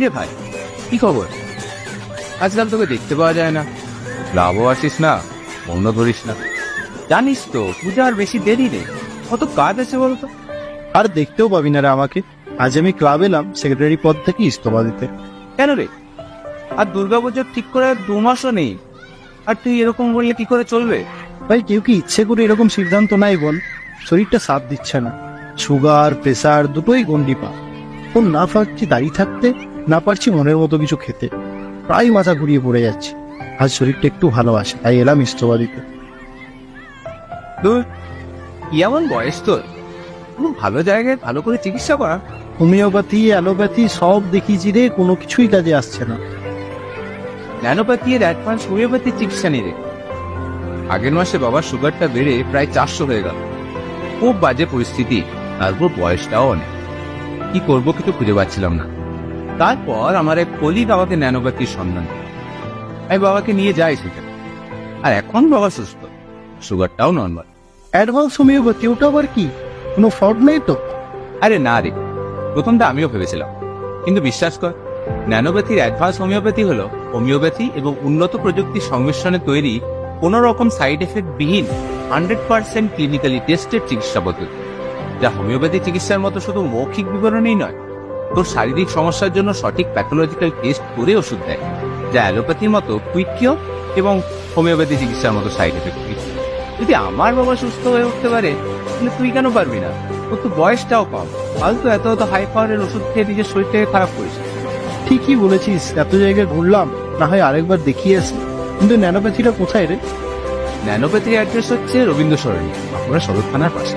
রে ভাই কি খবর? আজকাল তোকে দেখতে পাওয়া যায় না। লাভও আসিস না অন্য ধরিস না। জানিস তো পূজা আর বেশি দেরি নেই। কত কাজ আছে বলতো? আর দেখতেও পাবি না রে আমাকে। আজ আমি ক্লাব এলাম সেক্রেটারি পদ থেকে ইস্তফা দিতে। কেন রে? আর দুর্গাপুজোর ঠিক করে দু মাসও নেই। আর তুই এরকম বললে কি করে চলবে? ভাই কেউ কি ইচ্ছে করে এরকম সিদ্ধান্ত নাই বল শরীরটা সাথ দিচ্ছে না। সুগার প্রেসার দুটোই গন্ডি পা ও না পারছি দাঁড়িয়ে থাকতে না পারছি মনের মতো কিছু খেতে। প্রায় মাথা ঘুরিয়ে পড়ে যাচ্ছে। আজ শরীরটা একটু ভালো আসে তাই এলাম ইস্তফা দিতে এমন বয়স তোর? ভালো জায়গায় ভালো করে চিকিৎসা করা? হোমিওপ্যাথি অ্যালোপ্যাথি সব দেখিয়েছি রে কোনো কিছুই কাজে আসছে না। ন্যানোপ্যাথি এর অ্যাডভান্স হোমিওপ্যাথি চিকিৎসা নিয়ে রে। আগের মাসে বাবার সুগারটা বেড়ে প্রায় চারশো হয়ে গেল। খুব বাজে পরিস্থিতি তারপর বয়সটাও অনেক। কি করব কিছু খুঁজে পাচ্ছিলাম না। তারপর আমার এক কলি বাবাকে ন্যানোপ্যাথির সন্ধান আমি বাবাকে নিয়ে যাই সেখানে আর এখন বাবা সুস্থ। সুগারটাও নর্মাল অ্যাডভান্স হোমিওপ্যাথি ওটা আবার কি? কোনো ফ্রড নেই তো? আরে না রে প্রথমটা আমিও ভেবেছিলাম। কিন্তু বিশ্বাস কর ন্যানোপ্যাথির অ্যাডভান্স হোমিওপ্যাথি হলো হোমিওপ্যাথি এবং উন্নত প্রযুক্তির সংমিশ্রণে তৈরি কোনো রকম সাইড এফেক্ট বিহীন হান্ড্রেড পার্সেন্ট ক্লিনিক্যালি টেস্টেড চিকিৎসা পদ্ধতি। যা হোমিওপ্যাথি চিকিৎসার মতো শুধু মৌখিক বিবরণেই নয় তোর শারীরিক সমস্যার জন্য সঠিক প্যাথোলজিক্যাল টেস্ট করে ওষুধ দেয় যা অ্যালোপ্যাথির মতো কুইক কিওর এবং হোমিওপ্যাথি চিকিৎসার মতো সাইড এফেক্ট যদি আমার বাবা সুস্থ হয়ে উঠতে পারে তাহলে তুই কেন পারবি না? তোর তো বয়সটাও কম। ফালতু এত এত হাই পাওয়ারের ওষুধ খেয়ে নিজের শরীরটাকে খারাপ করিস। ঠিকই বলেছিস এত জায়গায় ঘুরলাম না হয় আরেকবার দেখিয়ে আসি। কিন্তু ন্যানোপ্যাথিটা কোথায় রে? ন্যানোপ্যাথির অ্যাড্রেস হচ্ছে রবীন্দ্র সরণি আপনারা সদর থানার পাশে।